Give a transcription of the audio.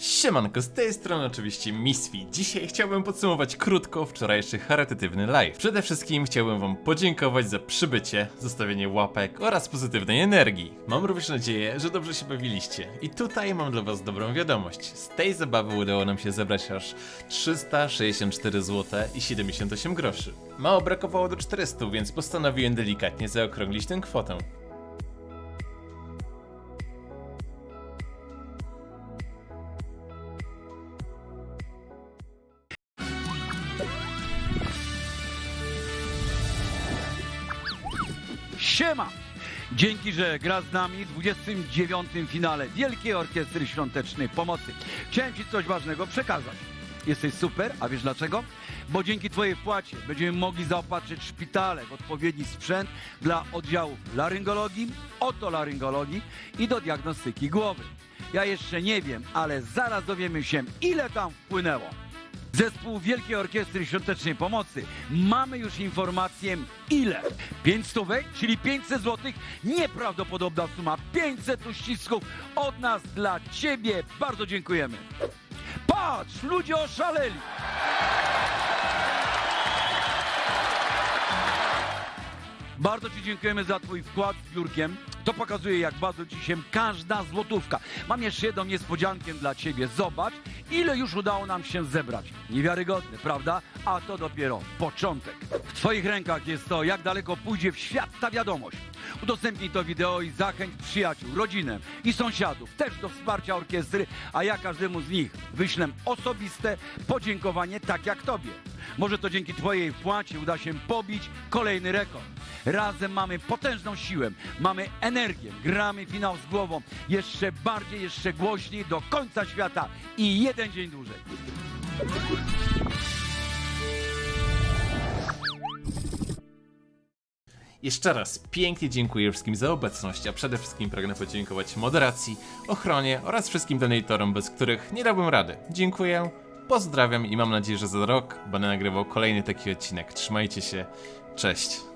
Siemanko, z tej strony oczywiście Misfi. Dzisiaj chciałbym podsumować krótko wczorajszy charytatywny live. Przede wszystkim chciałbym wam podziękować za przybycie, zostawienie łapek oraz pozytywnej energii. Mam również nadzieję, że dobrze się bawiliście. I tutaj mam dla was dobrą wiadomość. Z tej zabawy udało nam się zebrać aż 364 zł i 78 groszy. Mało brakowało do 400, więc postanowiłem delikatnie zaokrąglić tę kwotę. Siema! Dzięki, że gra z nami w 29. finale Wielkiej Orkiestry Świątecznej Pomocy. Chciałem Ci coś ważnego przekazać. Jesteś super, a wiesz dlaczego? Bo dzięki Twojej wpłacie będziemy mogli zaopatrzyć szpitale w odpowiedni sprzęt dla oddziałów laryngologii, otolaryngologii i do diagnostyki głowy. Ja jeszcze nie wiem, ale zaraz dowiemy się, ile tam wpłynęło. Zespół Wielkiej Orkiestry Świątecznej Pomocy. Mamy już informację ile. 5 stówek, czyli 500 złotych. Nieprawdopodobna suma. 500 uścisków od nas dla Ciebie. Bardzo dziękujemy. Patrz, ludzie oszaleli. Bardzo Ci dziękujemy za Twój wkład z biurkiem. To pokazuje, jak bardzo Ci się każda złotówka. Mam jeszcze jedną niespodziankę dla Ciebie. Zobacz, ile już udało nam się zebrać. Niewiarygodne, prawda? A to dopiero początek. W Twoich rękach jest to, jak daleko pójdzie w świat ta wiadomość. Udostępnij to wideo i zachęć przyjaciół, rodzinę i sąsiadów też do wsparcia orkiestry, a ja każdemu z nich wyślę osobiste podziękowanie tak jak Tobie. Może to dzięki Twojej wpłacie uda się pobić kolejny rekord. Razem mamy potężną siłę, mamy energię, gramy finał z głową, jeszcze bardziej, jeszcze głośniej do końca świata i jeden dzień dłużej. Jeszcze raz pięknie dziękuję wszystkim za obecność, a przede wszystkim pragnę podziękować moderacji, ochronie oraz wszystkim donatorom, bez których nie dałbym rady. Dziękuję, pozdrawiam i mam nadzieję, że za rok będę nagrywał kolejny taki odcinek. Trzymajcie się, cześć.